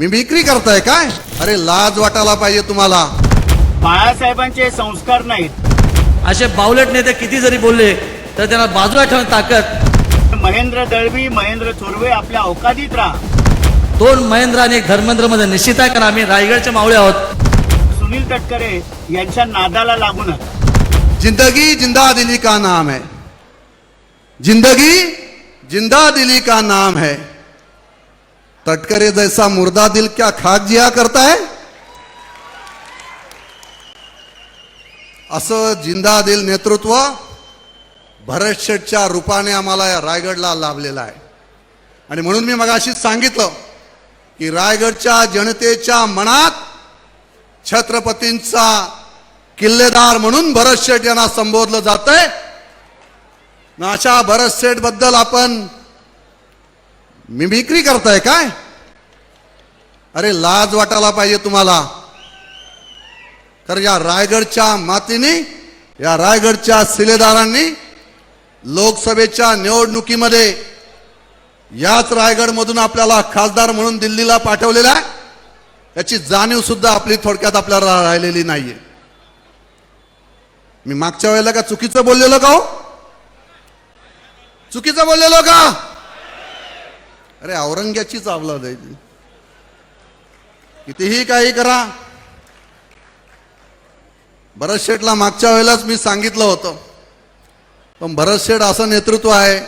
Mimicry करताय काय? अरे लाज वाटायला पाहिजे तुम्हाला. बाळासाहेबांचे संस्कार नाहीत. असे बावलट नेते किती जरी बोलले तर त्यांना बाजूला ठेवून ताकद. महेंद्र दळवी महेंद्र थोरवे आपल्या अवकादीत राहा. दोन महेंद्र आणि एक धर्मेंद्रमध्ये निश्चित आहे कारण आम्ही रायगडचे मावळे आहोत. सुनील तटकरे यांच्या नादाला लागू नका जिंदगी जिंदा दिली का नाम है? जिंदगी जिंदा दिली का नाम है? तटकरे जैसा मुर्दा दिल क्या खाक जिया करता है? असं जिंदा दिल नेतृत्व भरत शेठच्या रूपाने आम्हाला या रायगडला लाभलेलं आहे. आणि म्हणून मी मगाशीच सांगितलं की रायगडच्या जनतेच्या मनात छत्रपतींचा किल्लेदार म्हणून भरत शेठ यांना संबोधलं जात आहे अशा भरत शेठबद्दल आपण मिमिक्री करताय काय? अरे लाज वाटायला पाहिजे तुम्हाला. तर या रायगडच्या मातीने या रायगडच्या शिलेदारांनी लोकसभेच्या निवडणुकीमध्ये याच रायगडमधून आपल्याला खासदार म्हणून दिल्लीला पाठवलेला आहे. याची जाणीव सुद्धा आपली थोडक्यात आपल्याला राहिलेली नाहीये. मी मागच्या वेळेला का चुकीचं बोललेलो का हो? चुकीचं बोललेलो का? अरे औरंग्याचीच आवलाद आहे ती कितीही काही करा. भरत शेठला मागच्या वेळेलाच मी सांगितलं होतं. पण भरत शेठ असं नेतृत्व आहे.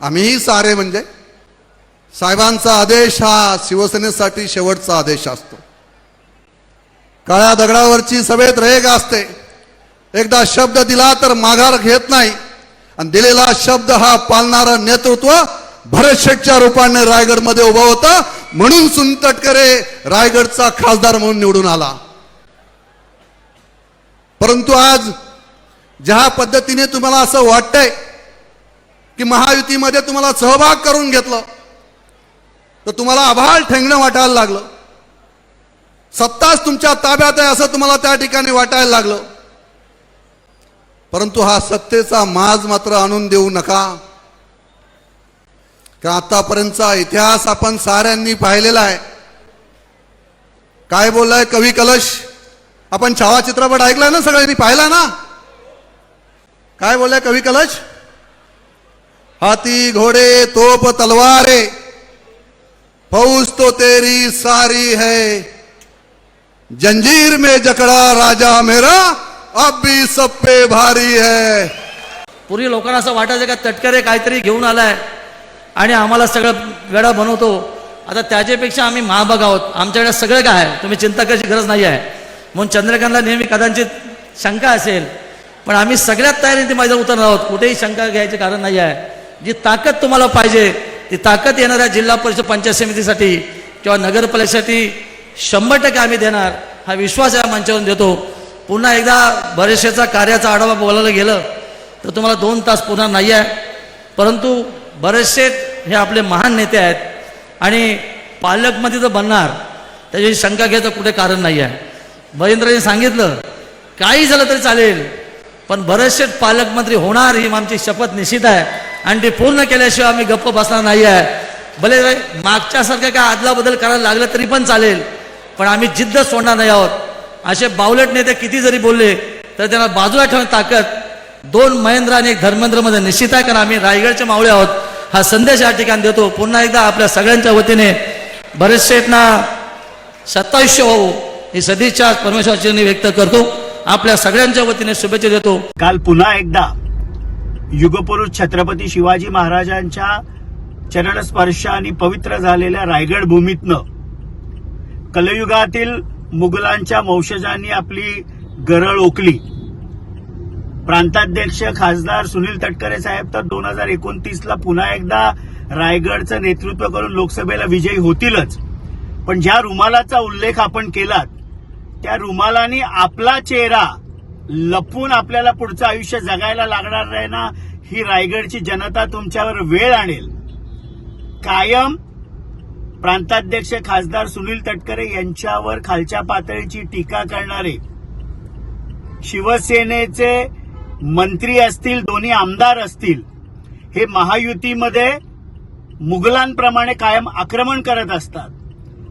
आम्हीही सारे म्हणजे साहेबांचा आदेश हा शिवसेनेसाठी शेवटचा आदेश असतो. काळ्या दगडावरची सभेत रेग असते. एकदा शब्द दिला तर माघार घेत नाही. आणि दिलेला शब्द हा पालणारं नेतृत्व भरत शेठच्या रूपाने रायगडमध्ये उभं होतं. म्हणून सुनतटकरे रायगडचा खासदार म्हणून निवडून आला. परंतु आज ज्या पद्धतीने तुम्हाला असं वाटतंय की महायुतीमध्ये तुम्हाला सहभाग करून घेतलं तर तुम्हाला आभाळ ठेंगणं वाटायला लागलं. सत्ताच तुमच्या ताब्यात आहे असं तुम्हाला त्या ठिकाणी वाटायला लागलं. परंतु हा सत्तेचा माज मात्र आणून देऊ नका. का आतापर्यंतचा इतिहास आपण साऱ्यांनी पाहिलेला आहे. काय बोललाय कवी कलश? आपण छावा चित्रपट ऐकलाय ना सगळ्यांनी पाहिला ना? काय बोललाय कवी कलश? हाती घोड़े तोप तलवारे. फौज तो तेरी सारी है. जंजीर में जकड़ा राजा मेरा अब भी सब पे भारी है. पूर्वी लोकांना असं वाटायचं का तटकरे काहीतरी घेऊन आलाय. आणि आम्हाला सगळं वेळा बनवतो. आता त्याच्यापेक्षा आम्ही महाभाग आहोत. आमच्याकडे सगळं काय आहे? तुम्ही चिंता करायची गरज नाही आहे. म्हणून चंद्रकांतला नेहमी कदाचित शंका असेल. पण आम्ही सगळ्यात तयारीने ते मैदान उतरणार आहोत. कुठेही शंका घ्यायचे कारण नाही आहे. जी ताकद तुम्हाला पाहिजे ती ताकद येणाऱ्या जिल्हा परिषद पंचायत समितीसाठी किंवा नगरपालिकेसाठी शंभर टक्के आम्ही देणार. हा विश्वास या मंचावरून देतो. पुन्हा एकदा बरेचशेचा कार्याचा आढावा बोलायला गेलं तर तुम्हाला दोन तास पुन्हा नाही आहे. परंतु बरेचसे हे आपले महान नेते आहेत. आणि पालकमध्ये जर बनणार. त्याची शंका घ्यायचं कुठे कारण नाही आहे महेंद्रजी सांगितलं काही झालं तरी चालेल पण बरेचसे पालकमंत्री होणार ही आमची शपथ निश्चित आहे. आणि ती पूर्ण केल्याशिवाय आम्ही गप्प बसणार नाही आहे भले मागच्यासारखं काय आदला बदल करायला लागलं तरी पण चालेल पण आम्ही जिद्द सोडणार नाही आहोत. असे बावलट नेते किती जरी बोलले तर त्यांना बाजूला ठेवून ताकद दोन महेंद्र आणि एक धर्मेंद्रमध्ये निश्चित आहे कारण आम्ही रायगडचे मावळे आहोत. हा संदेश या ठिकाणी देतो. पुन्हा एकदा आपल्या सगळ्यांच्या वतीने बरेचसे ना सत्तावीसशे होऊ ही सदिच्छा परमेश्वराची व्यक्त करतो. आपल्या सगळ्यांच्या वतीने शुभेच्छा देतो. काल पुन्हा एकदा युगपुरुष छत्रपती शिवाजी महाराजांच्या चरणस्पर्श आणि पवित्र झालेल्या रायगड भूमीतनं कलयुगातील मुघलांच्या वंशजांनी आपली गरळ ओकली. प्रांताध्यक्ष खासदार सुनील तटकरे साहेब तर दोन हजार एकोणतीसला पुन्हा एकदा रायगडचं नेतृत्व करून लोकसभेला विजयी होतीलच. पण ज्या रुमालाचा उल्लेख आपण केलात त्या रुमालाने आपला चेहरा लपून आपल्याला पुढचं आयुष्य जगायला लागणार नाही ना ही रायगडची जनता तुमच्यावर वेळ आणेल. कायम प्रांताध्यक्ष खासदार सुनील तटकरे यांच्यावर खालच्या पातळीची टीका करणारे शिवसेनेचे मंत्री असतील दोन्ही आमदार असतील हे महायुतीमध्ये मुघलांप्रमाणे कायम आक्रमण करत असतात.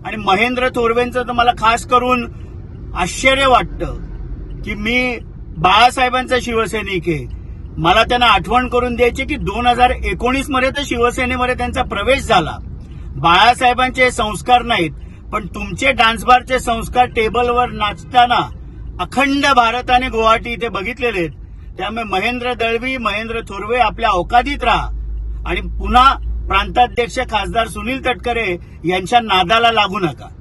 आणि महेंद्र थोरवेंचं तर मला खास करून आश्चर्य वाटतं की मी बाळासाहेबांचा शिवसैनिक आहे. मला त्यांना आठवण करून द्यायची की दोन हजार एकोणीसमध्ये तर शिवसेनेमध्ये त्यांचा प्रवेश झाला. बाळासाहेबांचे संस्कार नाहीत पण तुमचे डान्सबारचे संस्कार टेबलवर नाचताना अखंड भारताने गुवाहाटी इथे बघितलेले आहेत. त्यामुळे महेंद्र दळवी महेंद्र थोरवे आपल्या अवकादीत राहा. आणि पुन्हा प्रांताध्यक्ष खासदार सुनील तटकरे यांच्या नादाला लागू नका.